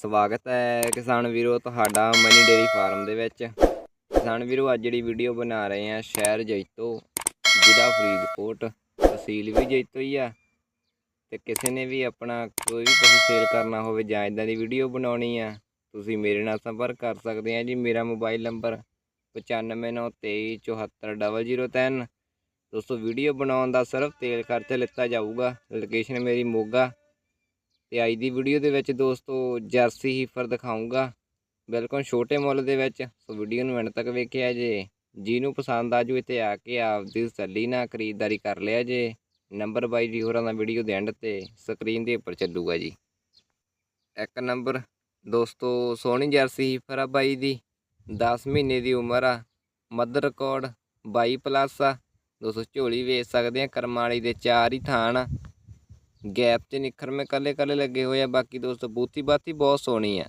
ਸਵਾਗਤ ਹੈ ਕਿਸਾਨ ਵੀਰੋ ਤੁਹਾਡਾ ਮਨੀ ਡੇਰੀ ਫਾਰਮ ਦੇ ਵਿੱਚ। ਕਿਸਾਨ ਵੀਰੋ, ਅੱਜ ਜਿਹੜੀ ਵੀਡੀਓ ਬਣਾ ਰਹੇ ਆ ਸ਼ਹਿਰ ਜੈਤੋ, ਜ਼ਿਲ੍ਹਾ ਫਰੀਦਕੋਟ, ਤਹਿਸੀਲ ਵੀ ਜੈਤੋ ਹੀ ਆ। ਤੇ ਕਿਸੇ ਨੇ ਵੀ ਆਪਣਾ ਕੋਈ ਵੀ ਪਸ਼ੂ ਸੇਲ ਕਰਨਾ ਹੋਵੇ ਜਾਂ ਇਦਾਂ ਦੀ ਵੀਡੀਓ ਬਣਾਉਣੀ ਆ, ਤੁਸੀਂ ਮੇਰੇ ਨਾਲ ਸੰਪਰਕ ਕਰ ਸਕਦੇ ਆ ਜੀ। ਮੇਰਾ ਮੋਬਾਈਲ ਨੰਬਰ 9593244003 ਦੋਸਤੋ ਵੀਡੀਓ ਬਣਾਉਣ ਦਾ ਸਿਰਫ ਤੇਲ ਖਰਚ ਲਿੱਤਾ ਜਾਊਗਾ। ਲੋਕੇਸ਼ਨ ਮੇਰੀ ਮੋਗਾ। ਤੇ ਅੱਜ ਦੀ ਵੀਡੀਓ ਦੇ ਵਿੱਚ ਦੋਸਤੋ ਜਰਸੀ ਹੀਫਰ ਦਿਖਾਉਂਗਾ ਬਿਲਕੁਲ ਛੋਟੇ ਮੁੱਲ ਦੇ ਵਿੱਚ। ਸੋ ਵੀਡੀਓ ਨੂੰ ਐਂਡ ਤੱਕ ਵੇਖਿਆ ਜੇ। ਜਿਹਨੂੰ ਪਸੰਦ ਆ ਜੂ ਇੱਥੇ ਆ ਕੇ ਆਪਦੀ ਤਸੱਲੀ ਨਾਲ ਖਰੀਦਦਾਰੀ ਕਰ ਲਿਆ ਜੇ। ਨੰਬਰ ਬਾਈ ਜੀ ਹੋਰਾਂ ਦਾ ਵੀਡੀਓ ਦੇ ਐਂਡ ਤੇ ਸਕਰੀਨ ਦੇ ਉੱਪਰ ਚੱਲੂਗਾ ਜੀ। ਇੱਕ ਨੰਬਰ ਦੋਸਤੋ ਸੋਹਣੀ ਜਰਸੀ ਹੀਫਰ ਆ ਬਾਈ ਦੀ। 10 ਮਹੀਨੇ ਦੀ ਉਮਰ ਆ। ਮਦਰ ਰਿਕਾਰਡ 22 ਪਲੱਸ ਆ। ਦੋਸਤੋ ਝੋਲੀ ਵੇਚ ਸਕਦੇ ਆ। ਕਰਮਾਲੀ ਦੇ ਚਾਰ ਹੀ ਥਾਣ ਆ। ਗੈਪ 'ਚ ਨਿਖਰ ਮੇ ਕੱਲੇ ਕੱਲੇ ਲੱਗੇ ਹੋਏ ਆ, ਬਾਕੀ ਦੋਸਤੋ ਬੂਤੀ ਬਾਤੀ ਬਹੁਤ ਸੋਹਣੀ ਆ।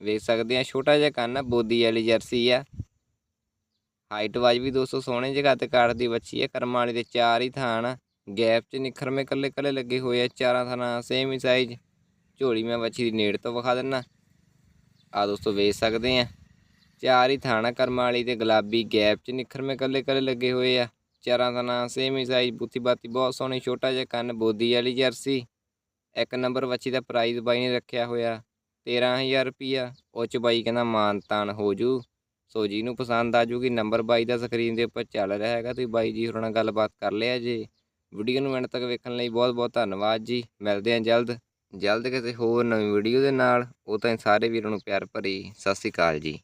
ਵੇਖ ਸਕਦੇ ਆ, ਛੋਟਾ ਜਿਹਾ ਕੰਨ ਆ, ਬੋਦੀ ਵਾਲੀ ਜਰਸੀ ਆ। ਹਾਈਟ ਵਾਜ ਵੀ ਦੋਸਤੋ ਸੋਹਣੇ ਜਗ੍ਹਾ ਤੇ ਕਾਟਦੀ ਬੱਚੀ ਆ, ਕਰਮਾਂ ਵਾਲੀ ਦੇ ਚਾਰ ਹੀ ਥਾਣ ਆ। ਗੈਪ 'ਚ ਨਿਖਰ ਮੇ ਕੱਲੇ ਕੱਲੇ ਲੱਗੇ ਹੋਏ ਆ, ਚਾਰਾਂ ਥਾਣਾ ਸੇਮ ਹੀ ਸਾਈਜ਼ ਝੋਲੀ ਮੈਂ ਬੱਚੀ ਦੀ ਨੇੜ ਤੋਂ ਵਿਖਾ ਦਿੰਨਾ। ਆ ਦੋਸਤੋ ਵੇਖ ਸਕਦੇ ਆ, ਚਾਰ ਹੀ ਥਾਣਾ ਕਰਮਾਂ ਵਾਲੀ ਤੇ ਗੁਲਾਬੀ ਗੈਪ 'ਚ ਨਿਖਰ ਮੇ ਕੱਲੇ ਕੱਲੇ ਲੱਗੇ ਹੋਏ ਆ। ਚਾਰਾਂ ਦਾ ਨਾਂ ਸੇਮ ਹੀ ਸਾਈਜ਼ ਬੂਥੀ ਬਾਤੀ ਬਹੁਤ ਸੋਹਣੀ, ਛੋਟਾ ਜਿਹਾ ਕੰਨ ਬੋਦੀ ਵਾਲੀ ਜਰਸੀ। ਇੱਕ ਨੰਬਰ ਵੱਛੀ ਦਾ ਪ੍ਰਾਈਸ ਬਾਈ ਨੇ ਰੱਖਿਆ ਹੋਇਆ 13000 ਰੁਪਿਆ ਉਹ ਚ ਬਾਈ ਕਹਿੰਦਾ ਮਾਨ ਤਾਨ ਹੋ ਜੂ। ਸੋ ਨੂੰ ਪਸੰਦ ਆ ਜੂਗੀ ਨੰਬਰ ਬਾਈ ਦਾ ਸਕਰੀਨ ਦੇ ਉੱਪਰ ਚੱਲ ਰਿਹਾ ਹੈਗਾ। ਤੁਸੀਂ ਬਾਈ ਜੀ ਹੋਰਾਂ ਨਾਲ ਗੱਲਬਾਤ ਕਰ ਲਿਆ ਜੇ। ਵੀਡੀਓ ਨੂੰ ਐਂਡ ਤੱਕ ਵੇਖਣ ਲਈ ਬਹੁਤ ਬਹੁਤ ਧੰਨਵਾਦ ਜੀ। ਮਿਲਦੇ ਹਾਂ ਜਲਦ। ਜਲਦ ਕਿਸੇ ਹੋਰ ਨਵੀਂ ਵੀਡੀਓ ਦੇ ਨਾਲ। ਉਹ ਤਾਂ ਸਾਰੇ ਵੀਰਾਂ ਨੂੰ ਪਿਆਰ ਭਰੀ ਸਤਿ ਸ਼੍ਰੀ ਅਕਾਲ ਜੀ।